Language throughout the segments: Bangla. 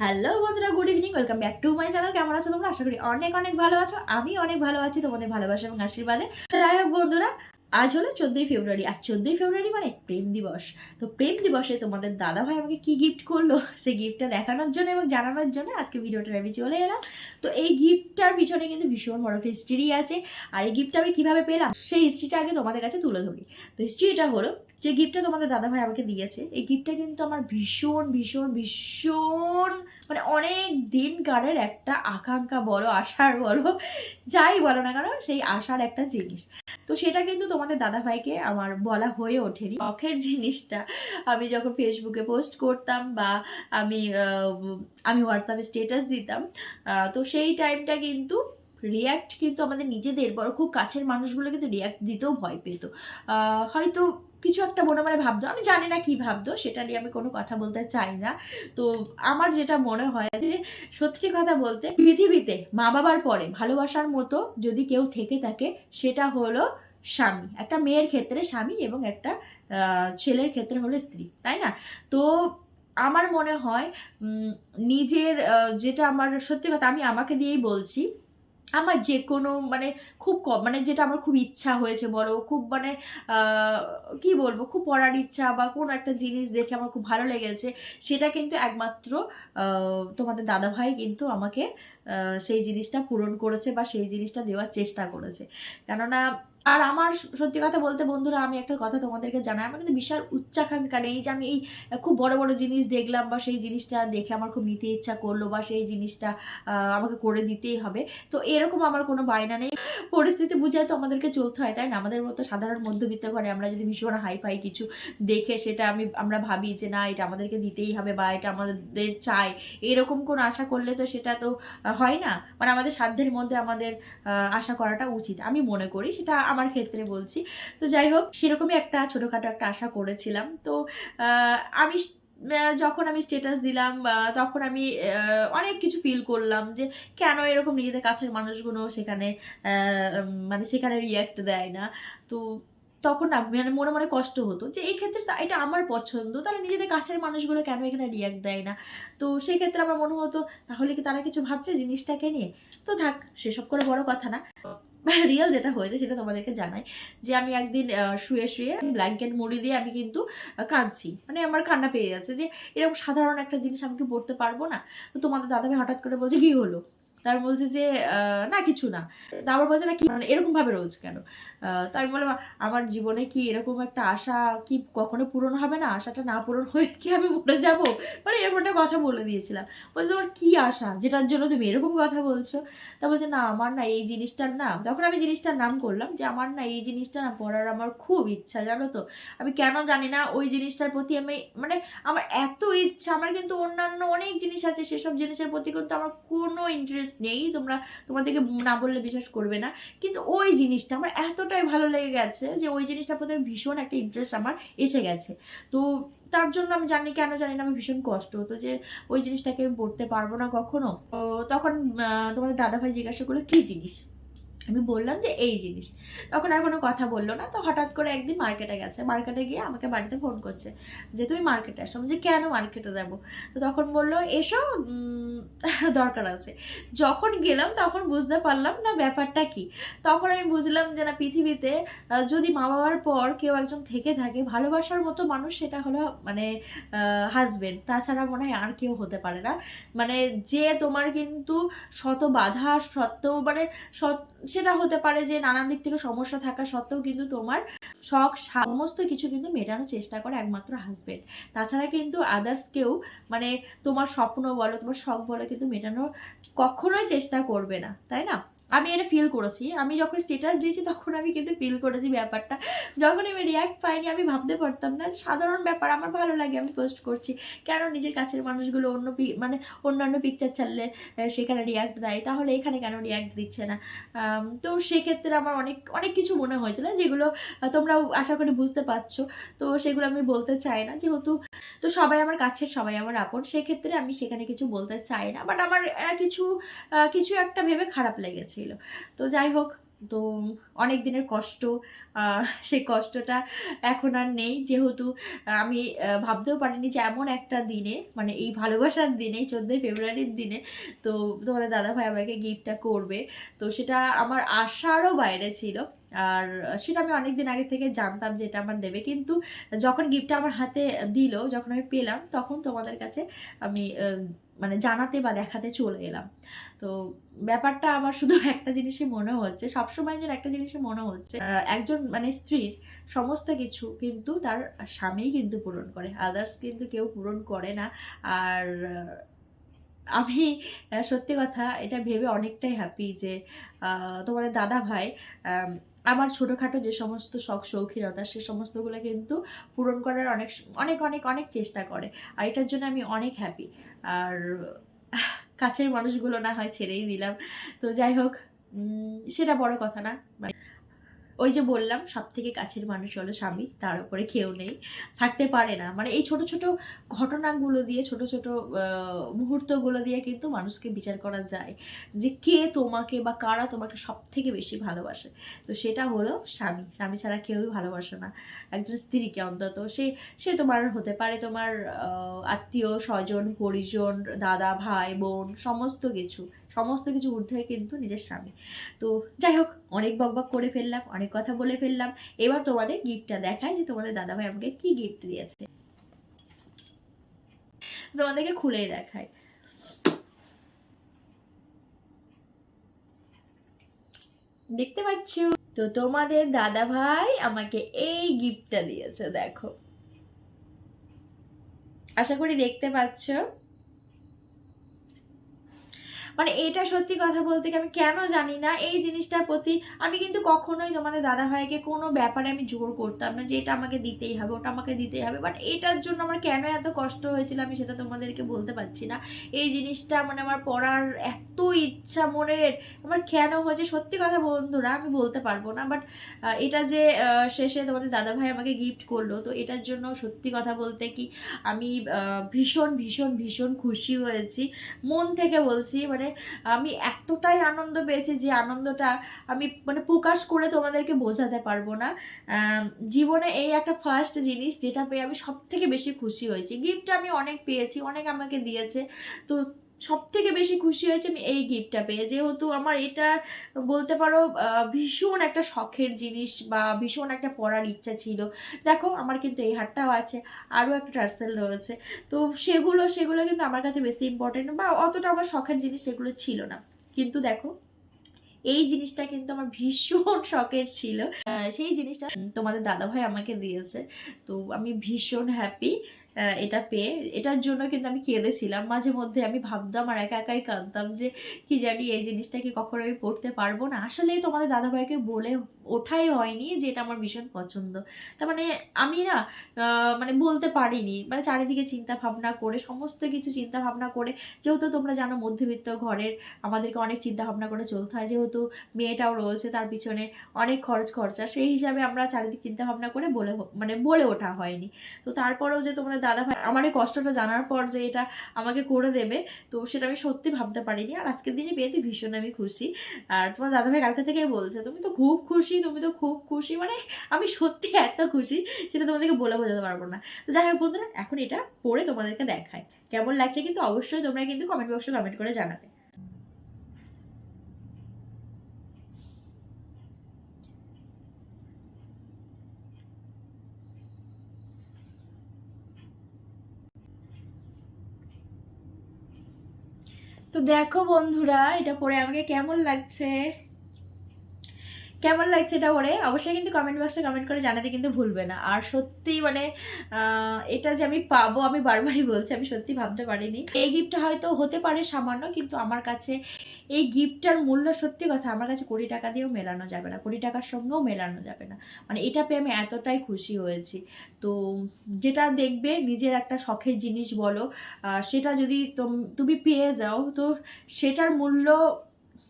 হ্যালো বন্ধুরা good evening welcome back to my channel কেমন আছো তোমরা? আশা করি অনেক অনেক ভালো আছো। আমি অনেক ভালো আছি তোমাদের ভালোবাসা এবং আশীর্বাদে। যাই হোক বন্ধুরা আজ হলো চোদ্দোই ফেব্রুয়ারি, আর চোদ্দোই ফেব্রুয়ারি মানে প্রেম দিবস। তো প্রেম দিবসে তোমাদের দাদা ভাই আমাকে কি গিফট করল? সেই গিফটটা দেখানোর জন্য এবং জানানোর জন্য আজকে ভিডিওটা আমি চলে এলাম। তো এই গিফটটার পিছনে কিন্তু ভীষণ বড় একটা হিস্ট্রি আছে। আর এই গিফটটা আমি কীভাবে পেলাম? সেই হিস্ট্রিটা আগে তোমাদের কাছে তুলে ধরি। তো হিস্ট্রিটা হলো, যে গিফটটা তোমাদের দাদা ভাই আমাকে দিয়েছে, এই গিফটটা কিন্তু আমার ভীষণ ভীষণ ভীষণ মানে অনেক দিনকারের একটা আকাঙ্ক্ষা বলো, আশার বলো, যাই বলো না কেন, সেই আশার একটা জিনিস। তো সেটা কিন্তু তোমাদের দাদা ভাইকে আমার বলা হয়ে ওঠেনি। শখের জিনিসটা আমি যখন ফেসবুকে পোস্ট করতাম বা আমি আমি হোয়াটসঅ্যাপে স্টেটাস দিতাম তো সেই টাইমটা কিন্তু রিয়াক্ট কিন্তু আমাদের নিজেদের বড় খুব কাছের মানুষগুলো কিন্তু রিয়াক্ট দিতেও ভয় পেত। হয়তো কিছু একটা মনে মনে ভাবতো, আমি জানি না কি ভাবতো, সেটা নিয়ে আমি কোনো কথা বলতে চাই না। তো আমার যেটা মনে হয় যে সত্যি কথা বলতে পৃথিবীতে মা বাবার পরে ভালোবাসার মতো যদি কেউ থেকে থাকে, সেটা হলো স্বামী। একটা মেয়ের ক্ষেত্রে স্বামী এবং একটা ছেলের ক্ষেত্রে হলো স্ত্রী, তাই না? তো আমার মনে হয় নিজের যেটা আমার, সত্যি কথা আমি আমাকে দিয়েই বলছি, আমার যে কোনো মানে খুব মানে যেটা আমার খুব ইচ্ছা হয়েছে বলো খুব মানে কি বলব, খুব পড়ার ইচ্ছা বা কোনো একটা জিনিস দেখে আমার খুব ভালো লেগেছে, সেটা কিন্তু একমাত্র তোমাদের দাদা ভাই কিন্তু আমাকে সেই জিনিসটা পূরণ করেছে বা সেই জিনিসটা দেওয়ার চেষ্টা করেছে। কেননা আর আমার সত্যি কথা বলতে বন্ধুরা, আমি একটা কথা তোমাদেরকে জানাই, আমার কিন্তু বিশাল উচ্চাকাঙ্ক্ষা নেই যে আমি এই খুব বড় বড় জিনিস দেখলাম বা সেই জিনিসটা দেখে আমার খুব নিতে ইচ্ছা করল বা সেই জিনিসটা আমাকে করে দিতেই হবে। তো এরকম আমার কোনো বায়না নেই। পরিস্থিতি বুঝে তো আমাদেরকে চলতে হয়, তাই না? আমাদের মতো সাধারণ মধ্যবিত্ত ঘরে আমরা যদি ভীষণ হাই ফাই কিছু দেখে সেটা আমি, আমরা ভাবি যে না, এটা আমাদেরকে দিতেই হবে বা এটা আমাদের চাই, এরকম কোনো আশা করলে তো সেটা তো হয় না। মানে আমাদের সাধ্যের মধ্যে আমাদের আশা করাটা উচিত। আমি মনে করি সেটা আমার ক্ষেত্রে বলছি। তো যাই হোক সেরকমই একটা ছোটোখাটো একটা আশা করেছিলাম। তো আমি যখন আমি স্টেটাস দিলাম তখন আমি অনেক কিছু ফিল করলাম যে কেন এরকম নিজেদের কাছের মানুষগুলো সেখানে মানে সেখানে রিয়াক্ট দেয় না। তো তখন না মানে মনে মনে কষ্ট হতো যে এই ক্ষেত্রে এটা আমার পছন্দ, তাহলে নিজেদের কাছের মানুষগুলো কেন এখানে রিয়াক্ট দেয় না? তো সেই ক্ষেত্রে আমার মনে হতো, তাহলে কি তারা কিছু ভাবছে জিনিসটাকে নিয়ে? তো থাক, সেসব করে বড় কথা না। রিয়েল যেটা হয়েছে সেটা তোমাদেরকে জানাই, যে আমি একদিন শুয়ে শুয়ে ব্ল্যাঙ্কেট মুড়ি দিয়ে আমি কিন্তু কাঁদছি। মানে আমার কান্না পেয়ে যাচ্ছে যে এরকম সাধারণ একটা জিনিস আমি কি পড়তে পারব না? তো তোমাদের দাদাভাই হঠাৎ করে বলছে, কি হলো? তার বলছে যে না, কিছু না। তারপর বলছে, না, কি মানে এরকম ভাবে রোজ কেন? তো আমি বললাম আমার জীবনে কি এরকম একটা আশা কি কখনো পূরণ হবে না? আশাটা না পূরণ হয়ে কি আমি মরে যাব? মানে এরকম একটা কথা বলে দিয়েছিলাম। বলছে, তোমার কী আশা? যেটার জন্য তুমি এরকম কথা বলছো? তা বলছে, না, আমার না এই জিনিসটার নাম তখন আমি জিনিসটার নাম করলাম যে, আমার না এই জিনিসটা না পড়ার আমার খুব ইচ্ছা, জানো তো? আমি কেন জানি না ওই জিনিসটার প্রতি আমি মানে আমার এত ইচ্ছা, আমার কিন্তু অন্যান্য অনেক জিনিস আছে, সেসব জিনিসের প্রতি কিন্তু আমার কোনো ইন্টারেস্ট নেই। তোমরা তোমাদেরকে না বললে বিশ্বাস করবে না। কিন্তু ওই জিনিসটা আমার এতটাই ভালো লেগে গেছে যে ওই জিনিসটার প্রতি ভীষণ একটা ইন্টারেস্ট আমার এসে গেছে। তো তার জন্য আমি জানি, কেন জানি না, আমি ভীষণ কষ্ট হতো যে ওই জিনিসটাকে আমি পড়তে পারব না কখনো। তখন তোমাদের দাদাভাই জিজ্ঞাসা করল, কী জিনিস? আমি বললাম যে এই জিনিস। তখন আর কোনো কথা বলল না। তো হঠাৎ করে একদিন মার্কেটে গেছে। মার্কেটে গিয়ে আমাকে বাড়িতে ফোন করছে যে, তুমি মার্কেটে আসো? যে কেন মার্কেটে যাব? তো তখন বলল, এসো দরকার আছে। যখন গেলাম তখন বুঝতে পারলাম না ব্যাপারটা কি। তখন আমি বুঝলাম যে, না, পৃথিবীতে যদি মা বাবার পর কেউ একজন থেকে থাকে, ভালোবাসার মতো মানুষ সেটা হলো মানে হাজবেন্ড তাছাড়া মনে হয় আর কেউ হতে পারে না। মানে যে তোমার কিন্তু শত বাধা সত্ত্বেও মানে সৎ- সেটা হতে পারে যে নানান দিক থেকে সমস্যা থাকা সত্ত্বেও কিন্তু তোমার শখ সমস্ত কিছু কিন্তু মেটানোর চেষ্টা করে একমাত্র হাজবেন্ড তাছাড়া কিন্তু আদার্সকেও মানে তোমার স্বপ্ন বলো, তোমার শখ বলো কিন্তু মেটানোর কখনোই চেষ্টা করবে না, তাই না? আমি এটা ফিল করেছি। আমি যখন স্টেটাস দিয়েছি, তখন আমি কিন্তু ফিল করেছি ব্যাপারটা। যখন আমি রিয়াক্ট পাইনি, আমি ভাবতে পারতাম না। সাধারণ ব্যাপার, আমার ভালো লাগে, আমি পোস্ট করছি। কেন নিজের কাছের মানুষগুলো অন্য মানে অন্যান্য পিকচার ছাড়লে সেখানে রিয়াক্ট দেয়? তাহলে এখানে কেন রিয়াক্ট দিচ্ছে না? তো সেক্ষেত্রে আমার অনেক অনেক কিছু মনে হয়েছিল, যেগুলো তোমরাও আশা করি বুঝতে পারছ। তো সেগুলো আমি বলতে চাই না, যেহেতু, তো সবাই আমার কাছের, সবাই আমার আপন। সেক্ষেত্রে আমি সেখানে কিছু বলতে চাই না। বাট আমার কিছু কিছু একটা ভেবে খারাপ লেগেছিল তো যাই হোক, তো অনেক দিনের কষ্ট সেই কষ্টটা এখন আর নেই। যেহেতু আমি ভাবতেও পারিনি যে এমন একটা দিনে মানে এই ভালোবাসার দিনে, চোদ্দোই ফেব্রুয়ারির দিনে, তো তোমাদের দাদাভাই আমাকে গিফটটা করবে। তো সেটা আমার আশারও বাইরে ছিল। আর সেটা আমি অনেক দিন আগে থেকে জানতাম যে এটা আমার দেবে। কিন্তু যখন গিফটটা আমার হাতে দিল, যখন আমি পেলাম, তখন তোমাদের কাছে আমি মানে জানাতে বা দেখাতে চলে এলাম। তো ব্যাপারটা আমার শুধু একটা জিনিসই মনে হচ্ছে, সবসময় যেন একটা জিনিসই মনে হচ্ছে। একজন মানে স্ত্রীর সমস্ত কিছু কিন্তু তার স্বামীই কিন্তু পূরণ করে আদার্স কিন্তু কেউ পূরণ করে না। আর আমি, সত্যি কথা এটা ভেবে অনেকটাই হ্যাপি যে তোমাদের দাদা ভাই আমার ছোটোখাটো যে সমস্ত শখ, শৌখিনতা, সে সমস্তগুলো কিন্তু পূরণ করার অনেক অনেক অনেক অনেক চেষ্টা করে। আর এটার জন্য আমি অনেক হ্যাপি আর কাছের মানুষগুলো না হয় ছেড়েই দিলাম। তো যাই হোক সেটা বড় কথা না। মানে ওই যে বললাম সব থেকে কাছের মানুষ হলো স্বামী, তার উপরে কেউ নেই। থাকতে পারে না। মানে এই ছোট ছোট ঘটনাগুলো দিয়ে, ছোট ছোট মুহূর্তগুলো দিয়ে কিন্তু মানুষকে বিচার করা যায় যে কে তোমাকে বা কারা তোমাকে সব থেকে বেশি ভালোবাসে। তো সেটা হলো স্বামী। স্বামী ছাড়া কেউই ভালোবাসে না। একজন স্ত্রীকে অন্তত। সে সে তোমার হতে পারে তোমার আত্মীয়, স্বজন, পরিজন, দাদা, ভাই, বোন, সমস্ত কিছু। সমস্ত কিছু ঊর্ধ্বে কিন্তু নিজের স্বামী। তো যাই হোক, অনেক বকবক করে ফেললাম, অনেক কথা বলে ফেললাম। এবার তোমাদের গিফটটা দেখায় যে তোমাদের দাদা ভাই আমাকে কি গিফট দিয়েছে। তোমাদেরকে খুলেই দেখায় দেখতে পাচ্ছ? তো তোমাদের দাদা ভাই আমাকে এই গিফটটা দিয়েছে, দেখো। আশা করি দেখতে পাচ্ছ। মানে এটা সত্যি কথা বলতে কি আমি কেন জানি না, এই জিনিসটার প্রতি আমি কিন্তু কখনোই তোমাদের দাদা ভাইকে কোনো ব্যাপারে আমি জোর করতাম না যে এটা আমাকে দিতেই হবে, ওটা আমাকে দিতেই হবে। বাট এটার জন্য আমার কেন এত কষ্ট হয়েছিল আমি সেটা তোমাদেরকে বলতে পারছি না। এই জিনিসটা মানে আমার পড়ার এত ইচ্ছা মনের, আমার কেন হয়েছে সত্যি কথা বন্ধুরা আমি বলতে পারব না। বাট এটা যে শেষে তোমাদের দাদা ভাই আমাকে গিফট করল, তো এটার জন্য সত্যি কথা বলতে কি আমি ভীষণ ভীষণ ভীষণ খুশি হয়েছি। মন থেকে বলছি মানে আমি এতটাই আনন্দ পেয়েছি যে আনন্দটা আমি মানে প্রকাশ করে তোমাদেরকে বোঝাতে পারব না। জীবনে এই একটা ফার্স্ট জিনিস যেটা পেয়ে আমি সব থেকে বেশি খুশি হয়েছি। গিফট আমি অনেক পেয়েছি, অনেক আমাকে দিয়েছে। তো সব থেকে বেশি খুশি হয়েছে আমি এই গিফটটা পেয়ে। যেহেতু আমার এটা বলতে পারো ভীষণ একটা শখের জিনিস বা ভীষণ একটা পড়ার ইচ্ছা ছিল। দেখো, আমার কিন্তু এই হারটাও আছে, আরও একটা টার্সেল রয়েছে। তো সেগুলো সেগুলো কিন্তু আমার কাছে বেশি ইম্পর্টেন্ট বা অতটা আমার শখের জিনিস সেগুলো ছিল না। কিন্তু দেখো, এই জিনিসটা কিন্তু আমার ভীষণ শখের ছিল। সেই জিনিসটা তোমাদের দাদাভাই আমাকে দিয়েছে। তো আমি ভীষণ হ্যাপি এটা পেয়ে। এটার জন্য কিন্তু আমি কেঁদেছিলাম। মাঝে মধ্যে আমি ভাবতাম আর একা একাই কাঁদতাম যে, কি জানি এই জিনিসটা কি কখনো আমি পড়তে পারব না। আসলে তোমাদের দাদাভাইকে বলে ওঠাই হয়নি যে, এটা আমার ভীষণ পছন্দ। তার মানে আমি না মানে বলতে পারিনি। মানে চারিদিকে চিন্তা ভাবনা করে, সমস্ত কিছু চিন্তা ভাবনা করে, যেহেতু তোমরা জানো মধ্যবিত্ত ঘরের আমাদেরকে অনেক চিন্তা ভাবনা করে চলতে হয়। যেহেতু মেয়েটাও রয়েছে, তার পিছনে অনেক খরচ খরচা। সেই হিসাবে আমরা চারিদিক চিন্তা ভাবনা করে বলে মানে বলে ওঠা হয়নি। তো তারপরেও যে তোমাদের দাদা ভাই, আমার এই কষ্টটা জানার পর যে এটা আমাকে করে দেবে, তো সেটা আমি সত্যি ভাবতে পারিনি। আর আজকের দিনে পেয়েতে ভীষণ আমি খুশি। আর তোমার দাদা ভাই কালকে থেকেই বলছে, তুমি তো খুব খুশি, তুমি তো খুব খুশি। মানে আমি সত্যি এত খুশি, সেটা তোমাদেরকে বলে বোঝাতে পারব না। তো যাই হোক বন্ধুরা, এখন এটা পড়ে তোমাদেরকে দেখায় কেমন লাগছে কিন্তু অবশ্যই তোমরা কিন্তু কমেন্ট বক্সে কমেন্ট করে জানাবে। তো দেখো বন্ধুরা এটা পরে আমাকে কেমন লাগছে? কেমন লাগছে এটা পরে অবশ্যই কিন্তু কমেন্ট বক্সে কমেন্ট করে জানাতে কিন্তু ভুলবে না। আর সত্যি মানে এটা যে আমি পাবো, আমি বারবারই বলছি, আমি সত্যি ভাবতে পারিনি। এই গিফটটা হয়তো হতে পারে সামান্য, কিন্তু আমার কাছে এই গিফটটার মূল্য সত্যি কথা, আমার কাছে কোটি টাকা দিয়েও মেলানো যাবে না। কোটি টাকার সঙ্গেও মেলানো যাবে না। মানে এটা পেয়ে আমি এতটাই খুশি হয়েছি। তো যেটা দেখবে, নিজের একটা শখের জিনিস বলো সেটা যদি তুমি পেয়ে যাও, তো সেটার মূল্য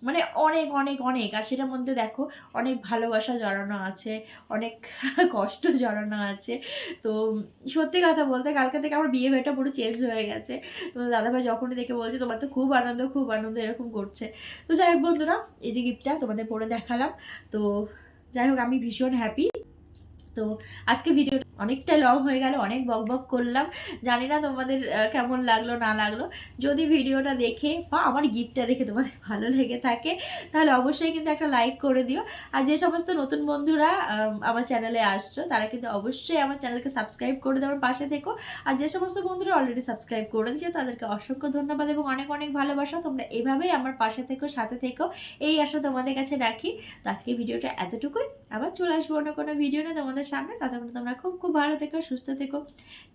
মানে অনেক অনেক অনেক। আর সেটার মধ্যে দেখো, অনেক ভালোবাসা জড়ানো আছে, অনেক কষ্ট জড়ানো আছে। তো সত্যি কথা বলতে কালকে থেকে আমার বিয়ে বিয়েটা পুরো চেঞ্জ হয়ে গেছে। তো দাদাভাই যখনই দেখে বলছে, তোমার তো খুব আনন্দ খুব আনন্দ, এরকম করছে। তো যাই হোক বন্ধুরা, এই যে গিফটটা তোমাদের পরে দেখালাম। তো যাই হোক, আমি ভীষণ হ্যাপি তো আজকে ভিডিওটা অনেকটা লং হয়ে গেল, অনেক বক বক করলাম। জানি না তোমাদের কেমন লাগল, না লাগল। যদি ভিডিওটা দেখে, বা আমার গিফটটা দেখে তোমাদের ভালো লেগে থাকে, তাহলে অবশ্যই কিন্তু একটা লাইক করে দিও। আর যে সমস্ত নতুন বন্ধুরা আমার চ্যানেলে আসছো, তারা কিন্তু অবশ্যই আমার চ্যানেলকে সাবস্ক্রাইব করে দেওয়ার পাশে থেকো। আর যে সমস্ত বন্ধুরা অলরেডি সাবস্ক্রাইব করে দিয়েছে, তাদেরকে অসংখ্য ধন্যবাদ এবং অনেক অনেক ভালোবাসা। তোমরা এভাবেই আমার পাশে থেকো, সাথে থেকো। এই আশা তোমাদের কাছে রাখি। তো আজকে ভিডিওটা এতটুকুই। আবার চলে আসব অন্য কোনো ভিডিও না তোমাদের সামনে। ততক্ষণ তোমরা খুব খুব ভালো থেকো সুস্থ থেকো।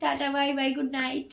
Tata bye bye good night.